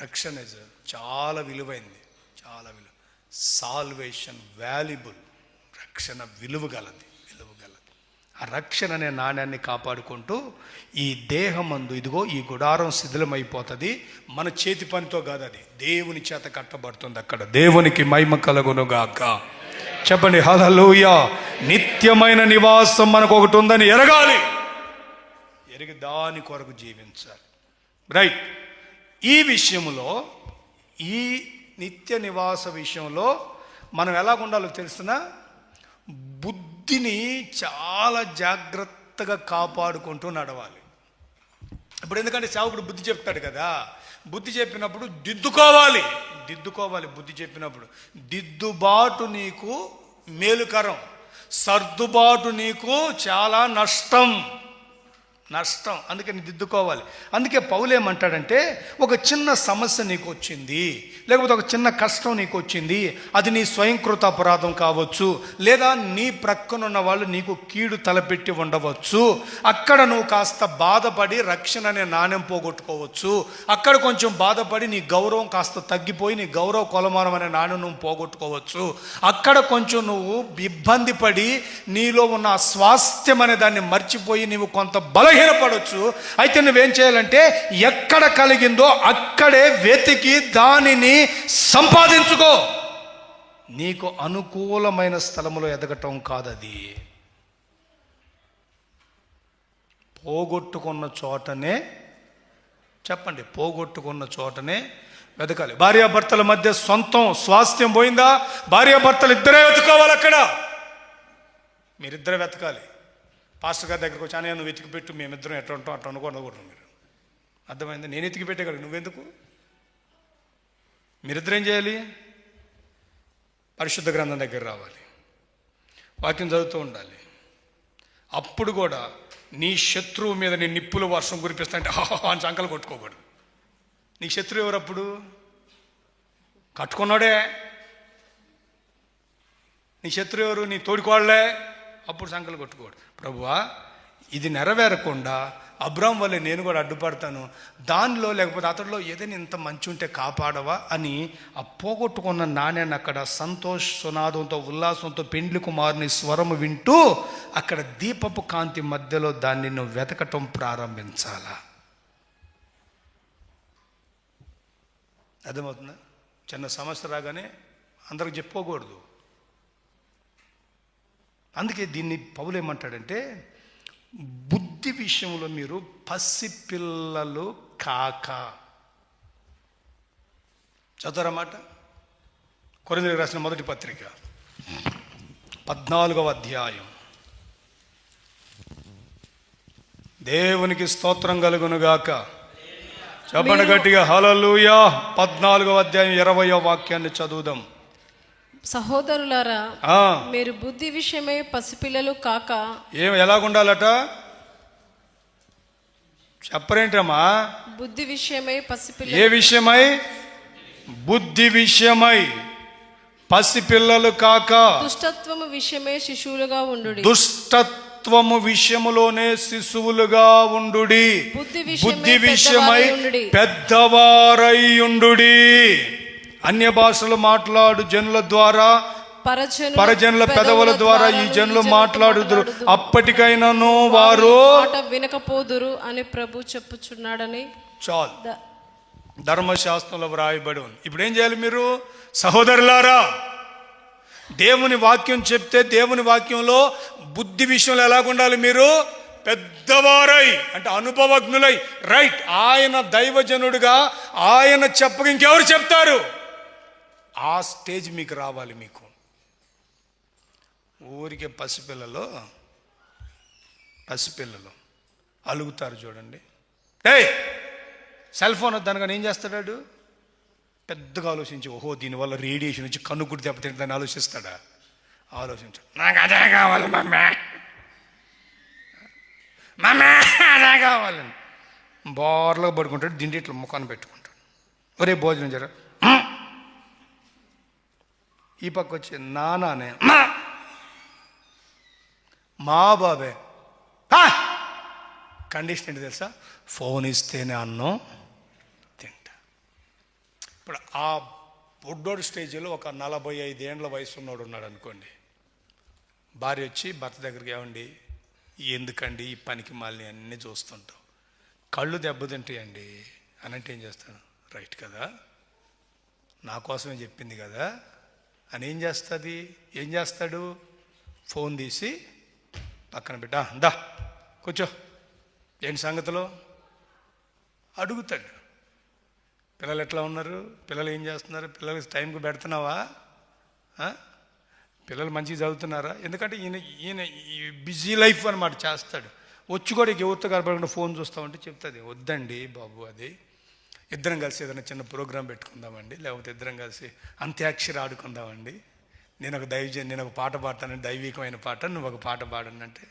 రక్షణ is చాలా విలువైంది చాలా విలువ సాల్వేషన్ వాల్యుబుల్ రక్షణ విలువ గలది విలువ గలది. ఆ రక్షణ అనే నాణ్యాన్ని కాపాడుకుంటూ ఈ దేహమందు ఇదిగో ఈ గుడారం శిథిలమైపోతుంది మన చేతి పనితో కాదు అది. దేవుని చేత కట్టబడుతుంది అక్కడ. దేవునికి మహిమ కలుగునుగాక. చెప్పండి హలలుయ నిత్యమైన నివాసం మనకు ఒకటి ఉందని ఎరగాలి. ఎరిగి దాని కొరకు జీవించాలి. రైట్. ఈ విషయంలో ఈ నిత్య నివాస విషయంలో మనం ఎలా ఉండాలో తెలిసిన బుద్ధిని చాలా జాగ్రత్తగా కాపాడుకుంటూ నడవాలి. ఇప్పుడు ఎందుకంటే సేవకుడు బుద్ధి చెప్తాడు కదా బుద్ధి చెప్పినప్పుడు దిద్దుకోవాలి. దిద్దుకోవాలి బుద్ధి చెప్పినప్పుడు. దిద్దుబాటు నీకు మేలుకరం. సర్దుబాటు నీకు చాలా నష్టం. నష్టం అందుకని దిద్దుకోవాలి. అందుకే పౌలేమంటాడంటే ఒక చిన్న సమస్య నీకు వచ్చింది లేకపోతే ఒక చిన్న కష్టం నీకు వచ్చింది అది నీ స్వయంకృత అపరాధం కావచ్చు లేదా నీ ప్రక్కనున్న వాళ్ళు నీకు కీడు తలపెట్టి ఉండవచ్చు అక్కడ నువ్వు కాస్త బాధపడి రక్షణ అనే నాణ్యం పోగొట్టుకోవచ్చు అక్కడ కొంచెం బాధపడి నీ గౌరవం కాస్త తగ్గిపోయి నీ గౌరవ కొలమానం అనే నాణ్యం నువ్వు పోగొట్టుకోవచ్చు అక్కడ కొంచెం నువ్వు ఇబ్బంది పడి నీలో ఉన్న స్వాస్థ్యం అనే దాన్ని మర్చిపోయి నీవు కొంత బలహీన బలహీనపడవచ్చు అయితే నువ్వేం చేయాలంటే ఎక్కడ కలిగిందో అక్కడే వెతికి దానిని సంపాదించుకో. నీకు అనుకూలమైన స్థలంలో ఎదగటం కాదది. పోగొట్టుకున్న చోటనే చెప్పండి పోగొట్టుకున్న చోటనే వెతకాలి. భార్యాభర్తల మధ్య సొంతం స్వాస్థ్యం పోయిందా? భార్యాభర్తలు ఇద్దరే వెతుకోవాలి అక్కడ. మీరిద్దరే వెతకాలి. పాస్టర్ గారి దగ్గరకు వచ్చి అనే నువ్వు వెతికి పెట్టు మేమిద్దరం ఎట్లా ఉంటాం? అట్లా అనుకోకూడదు మీరు. అర్థమైంది? నేను ఎతికి పెట్టే నువ్వెందుకు? మీరిద్దరు ఏం చేయాలి? పరిశుద్ధ గ్రంథం దగ్గర రావాలి. వాక్యం చదువుతూ ఉండాలి. అప్పుడు కూడా నీ శత్రువు మీద నీ నిప్పుల వర్షం కురిపిస్తా అంటే అని సంకలు కొట్టుకోకూడదు. నీ శత్రువు ఎవరు అప్పుడు? కట్టుకున్నాడే. నీ శత్రువు ఎవరు? నీ తోడుకోళ్ళే అప్పుడు సంకలు కొట్టుకోడు. ప్రభువా ఇది నెరవేరకుండా అబ్రామ్ వల్లే నేను కూడా అడ్డుపడతాను. దానిలో లేకపోతే అతడిలో ఏదైనా ఇంత మంచి ఉంటే కాపాడవా అని ఆ పోగొట్టుకున్న నాణ్యాన్ని అక్కడ సంతోష్ సునాదంతో ఉల్లాసంతో పెండ్లి కుమారుని స్వరము వింటూ అక్కడ దీపపు కాంతి మధ్యలో దాన్ని నువ్వు వెతకటం ప్రారంభించాలా? అర్థమవుతుందా? చిన్న సమస్య రాగానే అందరికి చెప్పుకోకూడదు అందుకే దీన్ని పౌలు ఏమంటాడంటే బుద్ధి విషయంలో మీరు పసిపిల్లలు కాక. చదువురమాట కొరిందరికి రాసిన మొదటి పత్రిక పద్నాలుగవ అధ్యాయం. దేవునికి స్తోత్రం కలుగునుగాక. చెప్పండి గట్టిగా హలలుయా పద్నాలుగవ అధ్యాయం ఇరవయో వాక్యాన్ని చదువుదాం. సహోదరులారా మీరు బుద్ధి విషయమై పసిపిల్లలు కాక ఏం ఎలాగుండాలట? చెప్పరేంటమ్మా? బుద్ధి విషయమై ఏ పసిపిల్లలు విషయమై? బుద్ధి విషయమై. పసిపిల్లలు కాక దుష్టత్వము విషయమై శిశువులుగా ఉండు దుష్టత్వము విషయములోనే శిశువులుగా ఉండుడి. బుద్ధి విషయమై బుద్ధి విషయమై పెద్దవారై ఉండుడి. అన్య భాషలు మాట్లాడు జనుల ద్వారా పరజనుల పరజనుల పెదవుల ద్వారా ఈ జనులు మాట్లాడుదురు. అప్పటికైనాను వారు వినకపోదురు అని ప్రభు చెప్పుచున్నాడని చాలు. ధర్మశాస్త్రంలో వ్రాయబడి ఉంది. ఇప్పుడు ఏం చేయాలి మీరు? సహోదరులారా దేవుని వాక్యం చెప్తే దేవుని వాక్యంలో బుద్ధి విషయంలో ఎలాగుండాలి మీరు? పెద్దవారై అంటే అనుభవజ్ఞులై. రైట్ ఆయన దైవజనుడిగా ఆయన చెప్పక ఇంకెవరు చెప్తారు? ఆ స్టేజ్ మీకు రావాలి మీకు. ఊరికే పసిపిల్లలు పసిపిల్లలు అలుగుతారు చూడండి. ఏయ్! సెల్ ఫోన్ వద్దనగానే ఏం చేస్తాడు పెద్దగా ఆలోచించి ఓహో దీనివల్ల రేడియేషన్ వచ్చి కన్ను కుడి దెబ్బతింటుందని ఆలోచిస్తాడా? ఆలోచించు. నాకు అదే కావాలి మమ్మీ. మమ్మీ అదే కావాలని బోర్లో పడుకుంటాడు దిండి ఇట్లా ముఖాన్ని పెట్టుకుంటాడు. ఒరే భోజనం జరగదు ఈ పక్క వచ్చి నానానే "మా." బాబే. కండిషన్ ఏంటి తెలుసా? ఫోన్ ఇస్తేనే అన్నం. తింటా. ఇప్పుడు ఆ బుడ్డోడు స్టేజ్లో ఒక నలభై ఐదేండ్ల వయసు ఉన్నోడు ఉన్నాడు అనుకోండి. భార్య వచ్చి భర్త దగ్గరికి ఏమండి ఎందుకండి ఈ పనికి మళ్ళీ అన్నీ చూస్తుంటాం కళ్ళు దెబ్బతింటాయండి అని అంటే ఏం చేస్తాను రైట్ కదా నా కోసమే చెప్పింది కదా అని ఏం చేస్తుంది? ఏం చేస్తాడు? ఫోన్ తీసి పక్కన బిడ్డ దా కూర్చో. ఏంటి సంగతిలో? అడుగుతాడు. పిల్లలు ఎట్లా ఉన్నారు? పిల్లలు ఏం చేస్తున్నారు? పిల్లలకి టైంకి పెడుతున్నావా? పిల్లలు మంచిగా చదువుతున్నారా? ఎందుకంటే ఈయన ఈయన ఈ బిజీ లైఫ్ అనమాట చేస్తాడు. వచ్చి కూడా ఎవరితో కనపడకుండా ఫోన్ చూస్తామంటే చెప్తుంది. వద్దండి బాబు అది. ఇద్దరం కలిసి ఏదైనా చిన్న ప్రోగ్రాం పెట్టుకుందామండి లేకపోతే ఇద్దరం కలిసి అంత్యాక్షరి ఆడుకుందామండి. నేను ఒక దైవ నేను ఒక పాట పాడతాను దైవికమైన పాట నువ్వు ఒక పాట పాడనంటే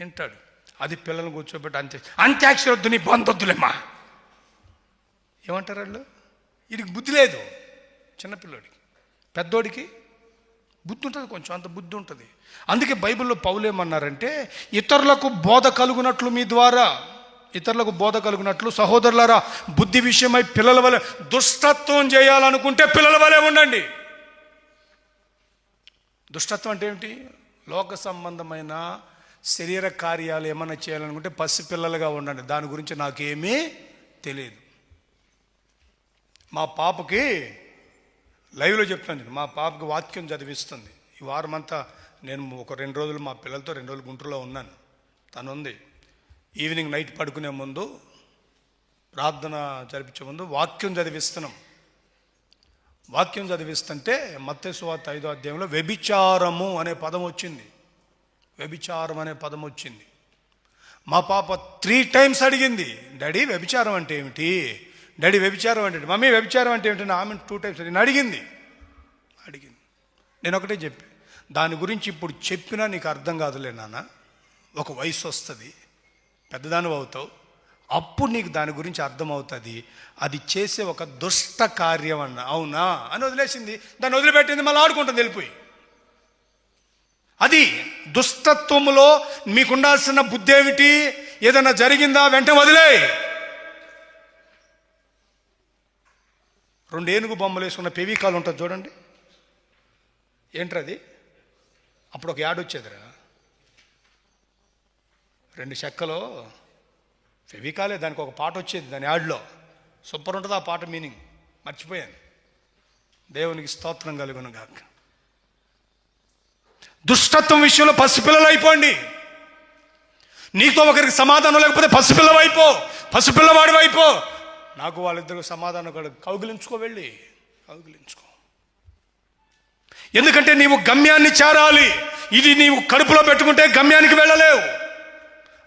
వింటాడు. అది పిల్లల్ని కూర్చోబెట్టి అంత్య అంత్యాక్షరి వద్దు నీ బంధొద్దులేమ్మా ఏమంటారు వాళ్ళు? వీడికి బుద్ధి లేదు చిన్నపిల్లోడికి పెద్దోడికి బుద్ధి ఉంటుంది కొంచెం అంత బుద్ధి ఉంటుంది. అందుకే బైబిల్లో పౌలేమన్నారంటే ఇతరులకు బోధ కలుగునట్లు మీ ద్వారా ఇతరులకు బోధ కలుగునట్లు సహోదరులారా బుద్ధి విషయమై పిల్లల వలె దుష్టత్వం చేయాలనుకుంటే పిల్లల వలె ఉండండి. దుష్టత్వం అంటే ఏమిటి? లోక సంబంధమైన శరీర కార్యాలు ఏమైనా చేయాలనుకుంటే పసిపిల్లలుగా ఉండండి. దాని గురించి నాకేమీ తెలియదు. మా పాపకి లైవ్లో చెప్తాను నేను. మా పాపకి వాక్యం చదివిస్తుంది. ఈ వారం అంతా నేను ఒక రెండు రోజులు మా పిల్లలతో రెండు రోజులు గుంటూరులో ఉన్నాను. తను ఉంది ఈవినింగ్ నైట్ పడుకునే ముందు ప్రార్థన జరిపించే ముందు వాక్యం చదివిస్తున్నాం. వాక్యం చదివిస్తుంటే మత్స్యవార్త ఐదో అధ్యాయంలో వ్యభిచారము అనే పదం వచ్చింది. వ్యభిచారం అనే పదం వచ్చింది. మా పాప త్రీ టైమ్స్ అడిగింది డాడీ వ్యభిచారం అంటే ఏమిటి? డాడీ వ్యభిచారం అంటే మమ్మీ వ్యభిచారం అంటే ఏమిటి? ఆమె టూ టైమ్స్ నేను అడిగింది. అడిగింది. నేను ఒకటే చెప్పి. దాని గురించి ఇప్పుడు చెప్పినా నీకు అర్థం కాదులే నాన్న. ఒక వయసు వస్తుంది. పెద్దదాను అవుతావు. అప్పుడు నీకు దాని గురించి అర్థమవుతుంది. అది చేసే ఒక దుష్ట కార్యం అన్న. అవునా? అని వదిలేసింది. దాన్ని వదిలిపెట్టింది. మళ్ళీ ఆడుకుంటుంది వెళ్ళిపోయి. అది దుష్టత్వములో మీకు ఉండాల్సిన బుద్ధి ఏమిటి? ఏదైనా జరిగిందా? వెంటనే వదిలే రెండు ఏనుగు బొమ్మలు వేసుకున్న పెవికాలు ఉంటుంది చూడండి. ఏంట్రది? అప్పుడు ఒక యాడ్ వచ్చేదిరా. రెండు చెక్కలో ఫెవికాలే దానికి ఒక పాట వచ్చేది దాని యాడ్లో. సూపర్ ఉంటుంది ఆ పాట మీనింగ్. మర్చిపోయాను. దేవునికి స్తోత్రం కలుగును గాక. దుష్టత్వం విషయంలో పసిపిల్లలు అయిపోండి. నీతో ఒకరికి సమాధానం లేకపోతే పసిపిల్లవైపో అయిపో పసిపిల్లవాడి అయిపో నాకు వాళ్ళిద్దరికి సమాధానం కూడా కౌగిలించుకో వెళ్ళి. కౌగిలించుకో. ఎందుకంటే నీవు గమ్యాన్ని చేరాలి. ఇది నీవు కడుపులో పెట్టుకుంటే గమ్యానికి వెళ్ళలేవు.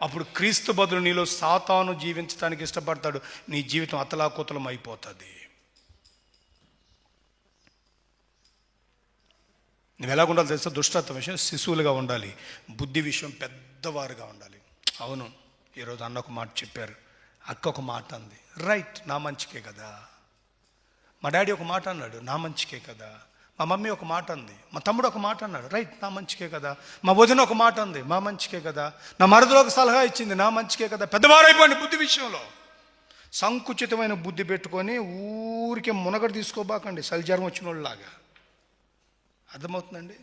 అప్పుడు క్రీస్తు బదులు నీలో సాతాను జీవించడానికి ఇష్టపడతాడు. నీ జీవితం అతలాకుతలం అయిపోతుంది. నువ్వు ఎలాగ ఉండాలి తెలుసా? దుష్టత్వం విషయం. శిశువులుగా ఉండాలి. బుద్ధి విషయం పెద్దవారుగా ఉండాలి. అవును ఈరోజు అన్న ఒక మాట చెప్పారు. అక్క ఒక మాట అంది. రైట్ నా మంచికే కదా. మా డాడీ ఒక మాట అన్నాడు. నా మంచికే కదా. మా మమ్మీ ఒక మాట అంది. మా తమ్ముడు ఒక మాట అన్నాడు రైట్ నా మంచికే కదా. మా వదిన ఒక మాట అంది మా మంచికే కదా. నా మరదలో ఒక సలహా ఇచ్చింది నా మంచికే కదా. పెద్దవారైపోయింది బుద్ధి విషయంలో. సంకుచితమైన బుద్ధి పెట్టుకొని ఊరికే మునగడు తీసుకోబాకండి సలిజారం వచ్చిన వాళ్ళలాగా అర్థమవుతుందండి?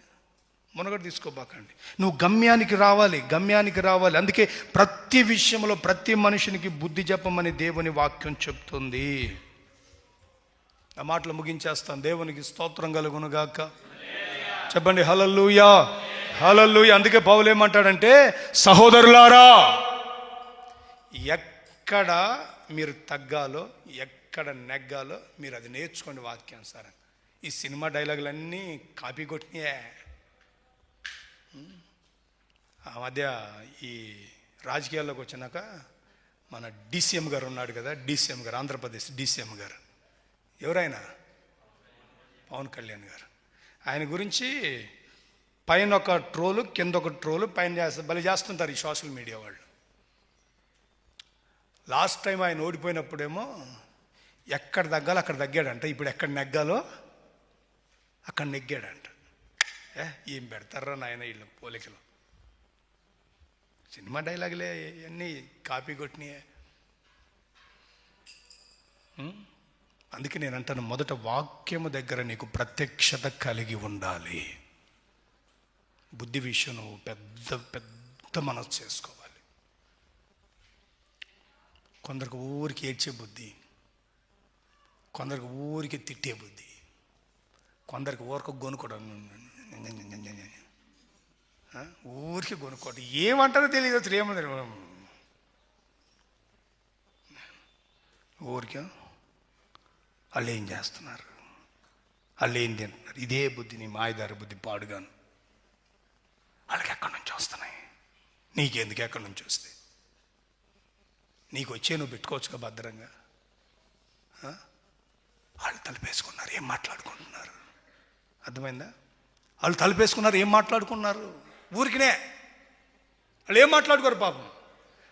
మునగడు తీసుకోబాకండి. నువ్వు గమ్యానికి రావాలి గమ్యానికి రావాలి. అందుకే ప్రతి విషయంలో ప్రతి మనిషినికి బుద్ధి చెప్పమని దేవుని వాక్యం చెప్తుంది. ఆ మాటలు ముగించేస్తాను. దేవునికి స్తోత్రం కలుగును గాక చెప్పండి హలల్లుయా హలల్లుయ. అందుకే పౌలు ఏమంటాడంటే సహోదరులారా ఎక్కడ మీరు తగ్గాలో ఎక్కడ నెగ్గాలో మీరు అది నేర్చుకోండి వాక్యానుసారం ఈ సినిమా డైలాగులన్నీ కాపీ కొట్టినాయే. ఆ మధ్య ఈ రాజకీయాల్లోకి వచ్చినాక మన డీసీఎం గారు ఉన్నాడు కదా డీసీఎం గారు ఆంధ్రప్రదేశ్ డీసీఎం గారు. ఎవరైనా? పవన్ కళ్యాణ్ గారు. ఆయన గురించి పైన ఒక ట్రోలు కింద ఒక ట్రోలు పైన చేస్తారు బలి చేస్తుంటారు ఈ సోషల్ మీడియా వాళ్ళు. లాస్ట్ టైం ఆయన ఓడిపోయినప్పుడేమో ఎక్కడ తగ్గాలో అక్కడ తగ్గాడంట. ఇప్పుడు ఎక్కడ నెగ్గాలో అక్కడ నెగ్గాడంట. ఏ ఏం పెడతారా నాయన వీళ్ళు పోలికలు? సినిమా డైలాగులే ఇవన్నీ కాపీ కొట్టినాయే. అందుకే నేను అంటాను మొదట వాక్యము దగ్గర నీకు ప్రత్యక్షత కలిగి ఉండాలి. బుద్ధి విషయం నువ్వు పెద్ద పెద్ద మనసు చేసుకోవాలి. కొందరికి ఊరికి ఏడ్చే బుద్ధి కొందరికి ఊరికి తిట్టే బుద్ధి కొందరికి ఊరికి గొనుకోవడం ఊరికి కొనుక్కోవడం ఏమంటారో తెలియదు అసలు ఏమంటారు. ఊరికే? వాళ్ళు ఏం చేస్తున్నారు? వాళ్ళు ఏం తింటున్నారు ఇదే బుద్ధిని మాయదారి బుద్ధి పాడుగాను. వాళ్ళకి ఎక్కడి నుంచి వస్తున్నాయి? నీకెందుకు ఎక్కడి నుంచి వస్తే నీకు వచ్చే నువ్వు పెట్టుకోవచ్చుగా భద్రంగా? వాళ్ళు తలపేసుకున్నారు ఏం మాట్లాడుకుంటున్నారు? అర్థమైందా? వాళ్ళు తలపేసుకున్నారు ఏం మాట్లాడుకున్నారు? ఊరికినే. వాళ్ళు ఏం మాట్లాడుకోరు పాపం?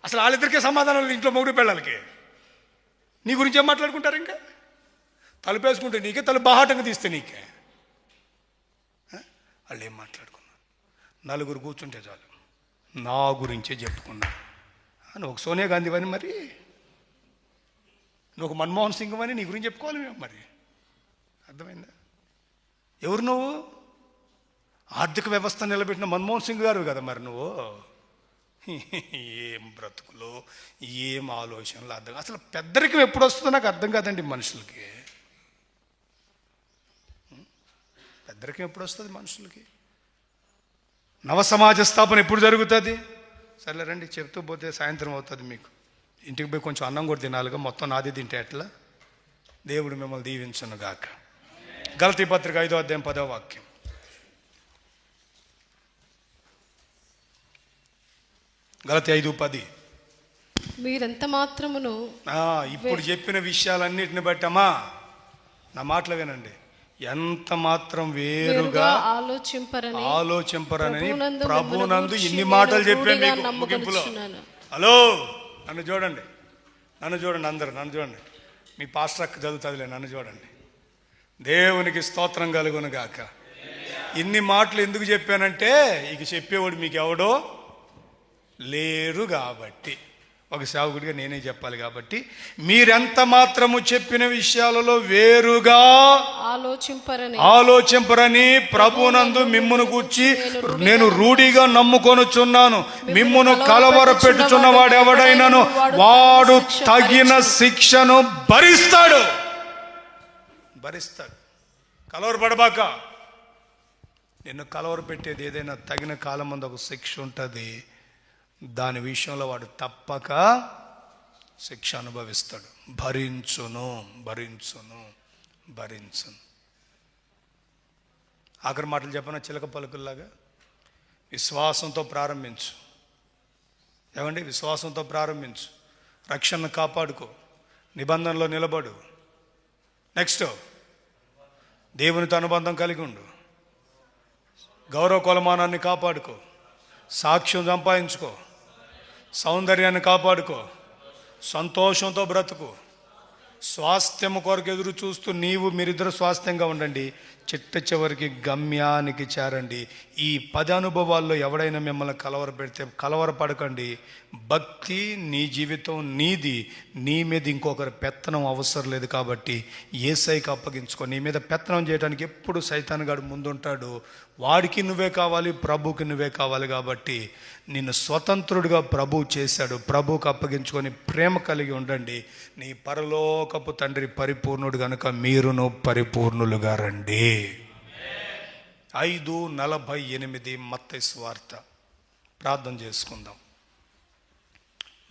అసలు వాళ్ళిద్దరికే సమాధానాలు ఇంట్లో మొగుడు పిల్లలకి. నీ గురించి ఏం మాట్లాడుకుంటారు ఇంకా? తలపేసుకుంటే నీకే తల బాహాటంగా తీస్తే నీకే. వాళ్ళు ఏం మాట్లాడుకున్నారు? నలుగురు కూర్చుంటే చాలు. నా గురించే చెప్పుకున్నారు నువ్వు ఒక సోనియా గాంధీ అని మరి. నువ్వు ఒక మన్మోహన్ సింగ్ అని నీ గురించి చెప్పుకోవాలి మేము మరి. అర్థమైందా? ఎవరు నువ్వు? ఆర్థిక వ్యవస్థ నిలబెట్టిన మన్మోహన్ సింగ్ గారు కదా మరి నువ్వు. ఏం బ్రతుకులు ఏం ఆలోచనలు అర్థం అసలు పెద్దరికం ఎప్పుడు వస్తుందో నాకు అర్థం కాదండి మనుషులకి. పెద్దరికం ఎప్పుడు వస్తుంది మనుషులకి? నవ సమాజ స్థాపన ఎప్పుడు జరుగుతుంది? సర్లే రండి చెప్తూ పోతే సాయంత్రం అవుతుంది మీకు. ఇంటికి పోయి కొంచెం అన్నం కూడా తినాలిగా మొత్తం నాది తింటే ఎట్లా? దేవుడు మిమ్మల్ని దీవించును గాక గలతీ పత్రిక ఐదో అధ్యాయం పదో వాక్యం. గలతి ఐదు పది. మీరెంత మాత్రమును ఇప్పుడు చెప్పిన విషయాలన్నిటిని బట్టమ్మా నా మాటలు వినండి. ఎంత మాత్రం వేరుగా ఆలోచింపరని ఆలోచింపరని ప్రభునందు ఇన్ని మాటలు చెప్పాను మీకు ముగింపులో. హలో నన్ను చూడండి. నన్ను చూడండి అందరు నన్ను చూడండి. మీ పాస్టర్ అక్క చదువుతుందిలే నన్ను చూడండి. దేవునికి స్తోత్రం కలుగును గాక. ఇన్ని మాటలు ఎందుకు చెప్పానంటే ఇక చెప్పేవాడు మీకు ఎవడో లేరు కాబట్టి. ఒక సేవకుడిగా నేనే చెప్పాలి కాబట్టి మీరెంత మాత్రము చెప్పిన విషయాలలో వేరుగా ఆలోచింపరని. ఆలోచింపరని ప్రభునందు మిమ్మును కూర్చి నేను రూఢిగా నమ్ముకొనుచున్నాను. మిమ్మును కలవర పెట్టుచున్న వాడు ఎవడైనాను వాడు తగిన శిక్షను భరిస్తాడు. భరిస్తాడు. కలవర పడబాక నిన్ను కలవర పెట్టేది ఏదైనా తగిన కాలం ముందు ఒక శిక్ష ఉంటుంది. దాని విషయంలో వాడు తప్పక శిక్ష అనుభవిస్తాడు. భరించును భరించును భరించును. ఆఖరి మాటలు చెప్పిన? చిలక పలుకుల్లాగా? విశ్వాసంతో ప్రారంభించు. ఏమండి? విశ్వాసంతో ప్రారంభించు. రక్షణను కాపాడుకో. నిబంధనలో నిలబడు. నెక్స్ట్ దేవునితో అనుబంధం కలిగి ఉండు. గౌరవ కొలమానాన్ని కాపాడుకో. సాక్ష్యం సంపాదించుకో. సౌందర్యాన్ని కాపాడుకో. సంతోషంతో బ్రతుకు. స్వాస్థ్యము కొరకు ఎదురు చూస్తూ నీవు మీరిద్దరు స్వాస్థ్యంగా ఉండండి. చిట్ట చివరికి గమ్యానికి చేరండి. ఈ పది అనుభవాల్లో ఎవడైనా మిమ్మల్ని కలవర పెడితే కలవర పడకండి భక్తి నీ జీవితం నీది. నీ మీద ఇంకొకరి పెత్తనం అవసరం లేదు కాబట్టి ఏసైకి అప్పగించుకో. నీ మీద పెత్తనం చేయడానికి ఎప్పుడు సైతాన్గాడు ముందుంటాడు. వాడికి నువ్వే కావాలి ప్రభుకి నువ్వే కావాలి కాబట్టి నిన్ను స్వతంత్రుడిగా ప్రభు చేశాడు. ప్రభుకి అప్పగించుకొని ప్రేమ కలిగి ఉండండి. నీ పరలోకపు తండ్రి పరిపూర్ణుడు కనుక మీరును పరిపూర్ణులుగా రండి. ఐదు నలభై ఎనిమిది మత్తయి స్వార్త ప్రార్థన చేసుకుందాం.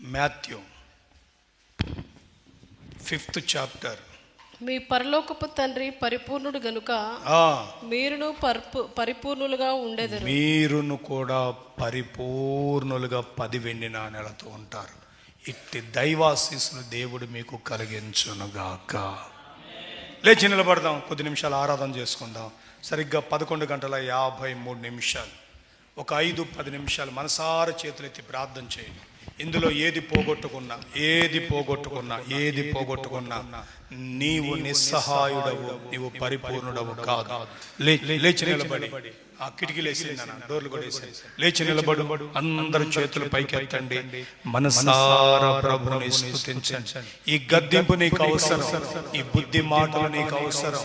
Matthew fifth chapter. మీ పరలోకపు తండ్రి పరిపూర్ణుడు గనుక మీరును పర్పు పరిపూర్ణులుగా ఉండేదరు. మీరును కూడా పరిపూర్ణులుగా పది వెండి నాణేలతో ఉంటారు. ఇట్టి దైవాశీస్సులు దేవుడు మీకు కలిగించునుగాక. లేచి నిలబడదాం కొద్ది నిమిషాలు ఆరాధన చేసుకుందాం. సరిగ్గా పదకొండు గంటల యాభై మూడు నిమిషాలు. ఒక ఐదు పది నిమిషాలు మనసార చేతులెత్తి ప్రార్థన చేయండి. ఇందులో ఏది పోగొట్టుకున్నా ఏది పోగొట్టుకున్నా ఏది పోగొట్టుకున్నా నీవు నిస్సహాయుడవు నీవు పరిపూర్ణుడవు కాదు. లే- లేచి నిలబడి. ఆ కిటికీలు వేసి డోర్లు కూడా వేసి లేచి నిలబడు అందరు చేతులు పైకెత్తండి. మనసారా ప్రభుని స్తుతించండి ఈ గద్దింపు నీకు అవసరం. ఈ బుద్ధి మాటలు నీకు అవసరం.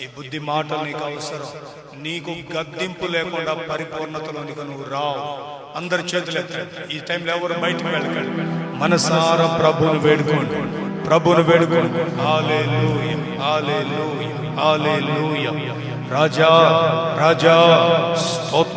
ఈ బుద్ధి మాటలు నీకు అవసరం. నీకు గద్దింపు లేకుండా పరిపూర్ణతలోనికి నువ్వు రావు. అందరి చేతులు ఎత్తండి. ఈ టైంలో ఎవరు బయటకు వెళ్ళకండి. మనసారా ప్రభుని వేడుకోండి. ప్రభుని వేడుకోండి. హల్లెలూయా హల్లెలూయా హల్లెలూయా রাজা রাজা স্তোত্র